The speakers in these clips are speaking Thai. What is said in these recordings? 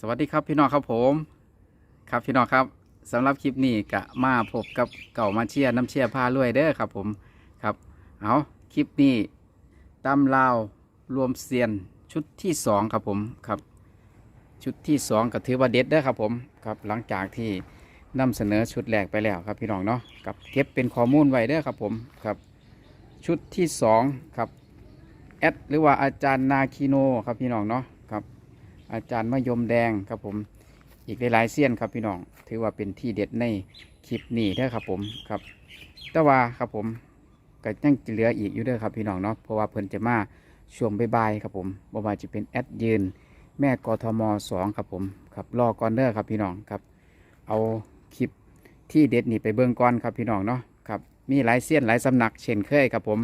สวัสดีครับพี่น้องครับผมครับพี่น้องครับสำหรับคลิปนี้กะมาพบกับเก่ามาเชียร์น้ำเชียร์พารวยเด้อครับผมครับเอาคลิปนี้ตำลาวรวมเซียนชุดที่สองครับผมครับ ชุดที่สองก็ถือว่าเด็ดเด้อครับผมครับหลังจากที่นำเสนอชุดแรกไปแล้วครับพี่น้องเนาะกับเก็บเป็นข้อมูลไว้เด้อครับผมครับชุดที่สองครับแอดหรือว่าอาจารย์นาคิโนครับพี่น้องเนาะ อาจารย์มะยมแดงครับผม อีกหลายๆเซียนครับพี่น้อง ถือว่าเป็นที่เด็ดในคลิปนี้เด้อครับผมครับ แต่ว่าครับผมก็ยังเหลืออีกอยู่เด้อครับพี่น้องเนาะ เพราะว่าเพิ่นจะมาช่วงบ่ายๆครับผมบ่ว่าจะเป็นแอดยืน แม่กทมสองครับผมครับรอก่อนเด้อครับพี่น้องครับ เอาคลิปที่เด็ดนี่ไปเบิ่งก่อนครับพี่น้องเนาะครับมีหลายเซียนหลายสำนักเช่นเคยครับผม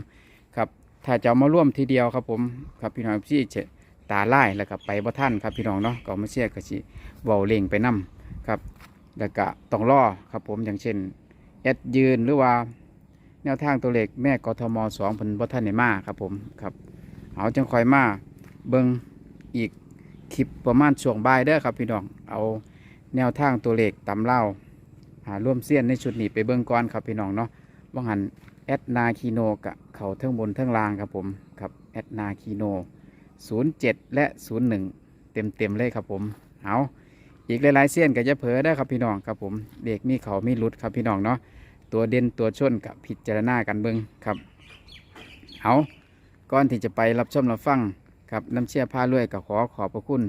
ครับถ้าจะเอามาร่วมทีเดียวครับผมครับพี่น้องที่จ ตาไล่แล้วก็ไปบ่ท่านครับพี่น้องเนาะก็มาเชียร์ก็สิเว้าเล่งไปนํครับ แล้วก็ต้องรอครับผมอย่างเช่นแอดยืนหรือว่าแนวทางตัวเลขแม่กทมสองพิ่นบ่ท่านได้มาครับผมครับเอาจังคอยมาเบิงอีกคลิปประมาณช่วงบ่ายเด้อครับพี่น้องเอาแนวทางตัวเลขตำเล่าหาร่วมเสี้ยนในชุดนี้ไปเบิ่งก่อนครับพี่น้องเนาะว่าหันแอดนาคีโนกะเขาเทิงบนเทิงล่างครับผมครับแอดนาคีโน 07 และ 01 เต็มเต็มๆเลยครับผมเอาอีกหลายๆเส้นก็จะเผลอได้ครับพี่น้องครับผมเด็กมีเขามีรุดครับพี่น้องเนาะตัวเด่นตัวชนกับพิจารณากันเบิ้งครับเอาก่อนที่จะไปรับชมรับฟังครับน้ำเชี่ยผ้าลวยก็ขอขอบพระคุณ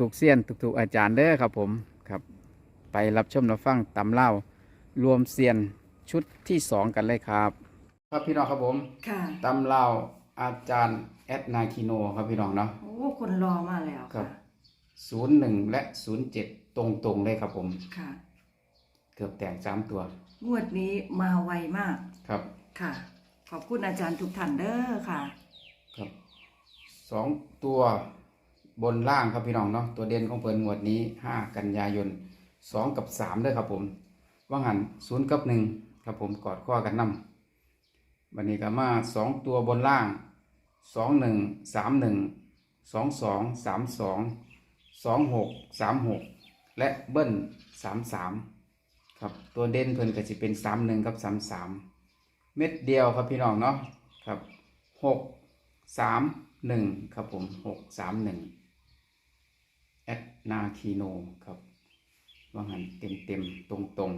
ทุกๆเส้นทุกๆอาจารย์เด้อครับผมครับไปรับชมรับฟังตำเล่ารวมเซียนชุดที่สองกันเลยครับ ครับพี่น้องครับผมค่ะตำเล่า อาจารย์แอดนาคิโนครับพี่น้องเนาะ โอ้คนรอมาแล้วครัค่ะบ ศูนย์หนึ่งและศูนย์เจ็ดตรงตรงๆเลยครับผม ค่ะ เกือบแตกสามตัว งวดนี้มาไวมากครับ ค่ะ ขอบคุณอาจารย์ทุกท่านเด้อค่ะ ครับสองตัวบนล่างครับพี่น้องเนาะตัวเด่นของเปิดงวดนี้ห้ากันยายนสองกับสามเด้อครับผม ว่างหันศูนย์กับหนึ่งครับผมกอดข้อกันนำวันนี้ก็มาสองตัวบนล่างสองหนึ่งสามหนึ่งสองสองสามสองสองหกสามหกและเบิ้ลสามสามครับตัวเด่นเพิ่นก็จะเป็นสามหนึ่งกับสามสามเม็ดเดียวครับพี่น้องเนาะครับหกสามหนึ่งครับผมหกสามหนึ่งแอดนาคีโนครับว่างันเต็มเต็มตรงตรง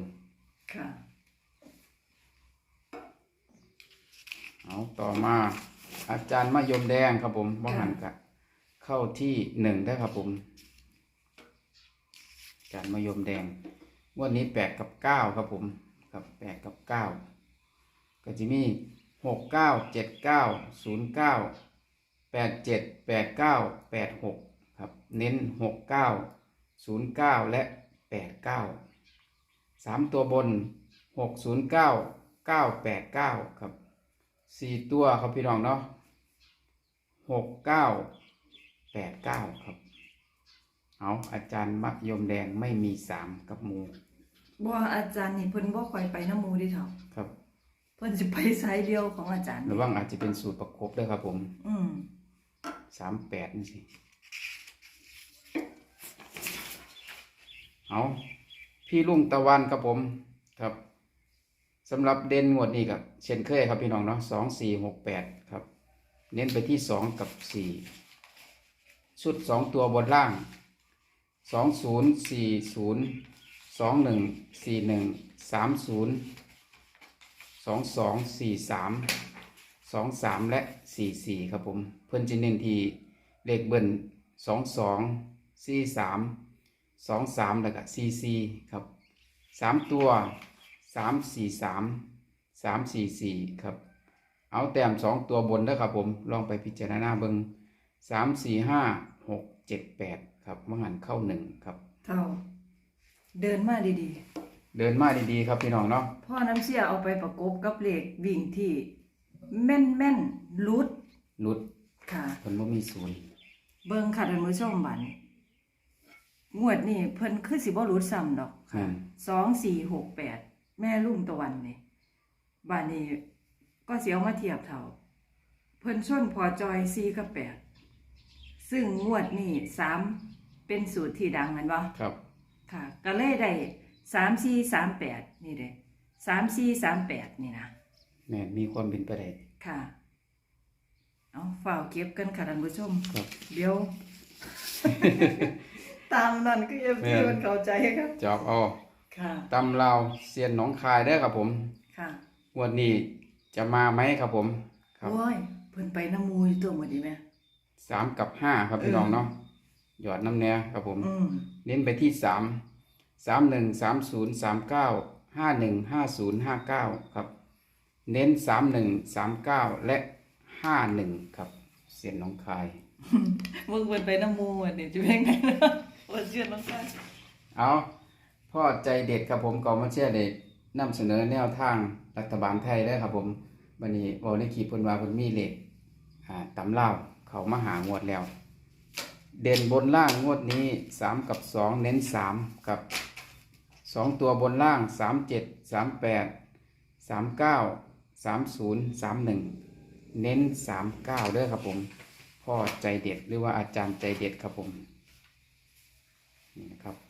ค่ะ เอาต่อมาอาจารย์มะยมแดงครับผมว่างันกะเข้าที่หนึ่งได้ครับผม อาจารย์มะยมแดงวันนี้แปดกับเก้าครับผมครับแปดกับเก้าก็จะมีหกเก้าเจ็ดเก้าศูนย์เก้าแปดเจ็ดแปดเก้าแปดหกครับ เน้นหกเก้าศูนย์เก้าและแปดเก้าสามตัวบนหกศูนย์เก้าเก้าแปดเก้าครับ สี่ตัวครับพี่น้องเนาะหกเก้าแปดเก้าครับ เอาอาจารย์มักยมแดงไม่มีสามกับหมูบ่อาจารย์นี่เพิ่นบ่ค่อยไปน้ำหมูเดิเถาะครับ เพิ่นสิไปสายเดียวของอาจารย์ หรือว่าอาจจะเป็นสูตรประคบด้วยครับผมอืมสามแปดนี่สิ เอาพี่ลุงตะวันครับผมครับ สำหรับเด่นงวดนี้กับเช่นเคยครับพี่น้องเนาะสองสี่หกแปดครับ เน้นไปที่สองกับสี่ชุดสองตัวบนล่างสองศูนย์สี่ศูนย์สองหนึ่งสี่หนึ่งสามศูนย์สองสองสี่สามสองสามและสี่สี่ครับผม เพื่อนจะเน้นที่เลขเบิ้ลสองสองสี่สามสองสามแล้วก็สี่สี่ครับสามตัว สามสี่สามสามสี่สี่ครับ เอาแต้มสองตัวบนเด้อครับผมลองไปพิจารณาเบิงสามสี่ห้าหกเจ็ดแปดครับมหันเข้าหนึ่งครับเท่าเดินมาดีเดินมาดีๆครับพี่น้องเนาะๆ พ่อน้ำเสียเอาไปประกบกับเลขวิ่งที่ แม่นแม่นๆลุดหลุดค่ะเพิ่นบ่มีศูนย์เบิ่งค่ะท่านผู้ชมบัดนี้งวดนี้เพิ่นคือสิบ่รุดซ้ำดอกอืมสองสี่หกแปด แม่ลุงตะวันนี่บ้านนี้ก็เสียวมาเทียบเท่า เพิ่นชนพอจอยสี่กับแปดซึ่งงวดนี้สามเป็นสูตรที่ดังแมันบ่ครับ ค่ะ ก็เลยได้สามสี่สามแปดนี่เด้สามสี่สามแปดนี่นะแม่นมีความเป็นไปได้ ค่ะ เอาฝ่ากเก็บกันค่ะท่านผู้ชม ครับ เดี๋ยว ตามนั่นก็เอฟแม่ซีนมันเข้าใจครับ จอบเอา ค่ะ ตำลาวเซียนหนองคายเด้อครับผมค่ะงวันนี้จะมาไหมครับผม ครับ โอ้ยเพิ่นไปน้ำมูอยู่ตัวหมดดีไหม สามกับห้าครับพี่น้องเนาะหยอดน้ำเนื้อครับผม อืมเน้นไปที่สามสามหนึ่งสามศูนย์สามเก้าห้าหนึ่งห้าศูนย์ห้าเก้าครับ เน้นสามหนึ่งสามเก้าและห้าหนึ่งครับ เสียนหน้องคาย มึงเพิ่นไปน้ำมูอะนี่จะเป็นไงเนาะว่าเชื่อน้องกันเอา พ่อใจเด็ดครับผมกองมาเชื่อเด็ดนำเสนอแนวทางรัฐบาลไทยได้ครับผมวันนี้บอกในขีดเพนว่าเพนมีเหล็กอ่าตำเล่าเขามาหางวดแล้ว เด่นบนล่างงวดนี้สามกับสองเน้นสามกับสองตัวบนล่างสามเจ็ดสามแปดสามเก้าสามศูนย์สามหนึ่งเน้นสามเก้าเด้อครับผม พ่อใจเด็ดหรือว่าอาจารย์ใจเด็ดครับผมนี่นะครับ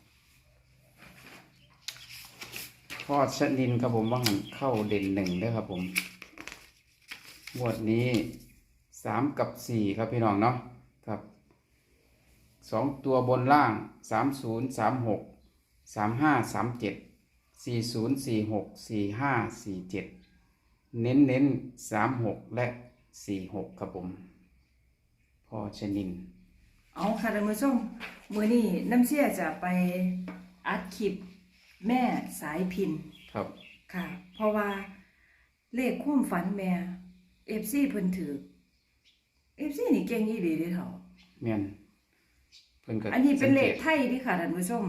พ่อชนินครับผมว่าหันเข้าเด่นหนึ่งด้อครับผมงวดนี้สามกับสี่ครับพี่น้องเนาะครับสองตัวบนล่างสามศูนย์สามหกสามห้าสามเจ็ดสี่ศูนย์สี่หกสี่ห้าสี่เจ็ดเน้นเน้นสามหกและสี่หกครับผมพ่อชนิน เอาค่ะท่านผู้ชมมือนี้น้ำเชี่ยจะไปอัดคลิป แม่สายพินครับ ค่ะ เพราะว่าเลขความฝันแม่เอฟซีเพิ่นถือเอฟซีนี่เก่งอีหลีเด้อเฒ่าแม่นเพิ่นก็อันนี้เป็นเลขสังกตไทยเดิค่ะท่านผู้ชม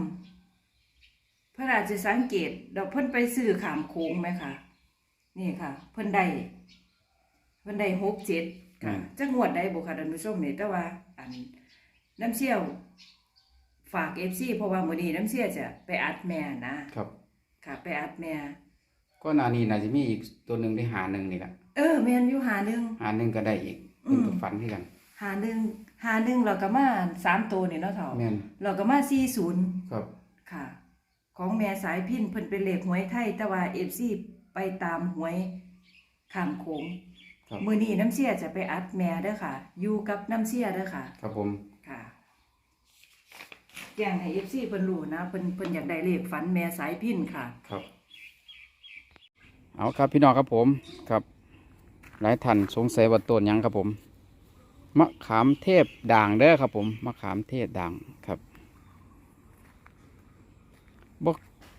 เพิ่นอาจจะสังเกตดอกเพิ่นไปซื้อขามโค้งไหมค่ะนี่ค่ะ เพิ่นได้เพิ่นได้หกเจ็ดค่ะจักงวดได้บ่ค่ะท่านผู้ชมนี่แต่ว่า อันน้ำเชี่ยว ฝากเอฟซีเพราะว่ามื้อนี้น้ำเชี่ยจะไปอัดแม่นะครับ ค่ะ ไปอัดแม่ ก็นานี้น่าจะมีอีกตัวหนึ่งที่หาหนึ่งนี่แหละเออแม่นอยู่หาหนึง หาหนึ่งก็ได้อีกอืเพิ่นมก็ฝันที่กันหาหนึ่งหาหนึ่งเราก็มาสามตัวนี่เนาะเฒ่าแม่นเราก็มาสี่ศูนย์ครับค่ะ ของแม่สายพินเพิ่นเป็นเลขหวยไทย แต่ว่าเอฟซีไปตามหวยข้ามโขงครับมือนี้น้ำเสียจะไปอัดแม่เด้อค่ะ อยู่กับน้ำเสียเด้อค่ะ ครับผมค่ะ แจ้งให้เอฟซีเพิ่นรู้นะเพิ่นเพิ่นอยากได้เลขฝันแม่สายพินค่ะ ครับเอาครับพี่น้องครับผมครับ หลายท่านสงสัยว่าต้นหยังครับผมมะขามเทพด่างเด้อครับผมมะขามเทพด่างครับบ่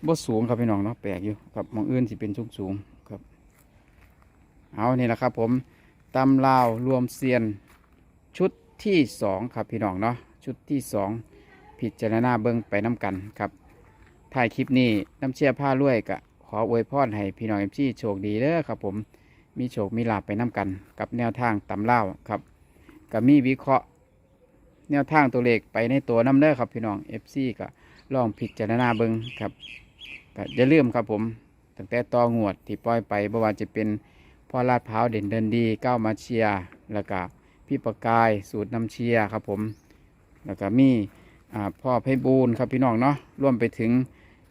บ่สูงครับพี่น้องเนาะแปลกอยู่ครับหมองอื่นสิเป็นสูงสูงๆครับ เอานี่แหละครับผมตำลาวรวมเซียนชุดที่สองครับพี่น้องเนาะชุดที่สอง พิจารณาเบิ้งไปน้ำกันครับถ่ายคลิปนี้น้ำเชียร์ผ้ารวยกะขออวยพรให้พี่น้องเอ็มซีโชคดีเด้อครับผมมีโชคมีลาภไปน้ำกัน กับแนวทางตำลาครับก็มีวิเคราะห์ แนวทางตัวเลขไปในตัวน้ำเด้อครับพี่น้อง FC ก็ลองพิจารณาเบิ้งครับก็อย่าลืมครับผมตั้งแต่ต่องวดที่ปล่อยไปบ่ว่าจะเป็นพ่อลาดพร้าวเด่นเดินดีก้าวมาเชียร์แล้วก็พี่ประกายสูตรน้ำเชียร์ครับผม แล้วก็มี พ่อไพบูลย์ครับพี่น้องเนาะร่วมไปถึง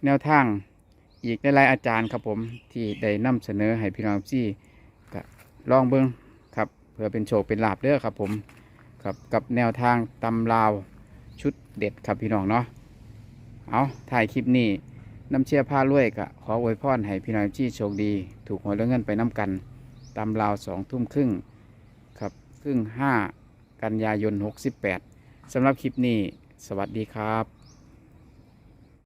แนวทางอีกหลายอาจารย์ครับผมที่ได้นำเสนอให้พี่น้องที่ก็ลองเบิ้งครับเพื่อเป็นโชคเป็นลาบเด้อครับผมครับกับแนวทางตำราวชุดเด็ดครับพี่น้องเนาะเอาถ่ายคลิปนี้น้ำเชียร์ผ้ารวยกะขออวยพรให้พี่น้องที่โชคดี ถูกหวยแล้วเงินไปน้ำกันตาราวสองทุ่มครึ่งครับครึ่งห้ากันยายนหกสิบแปดสำหรับคลิปนี้ สวัสดีครับ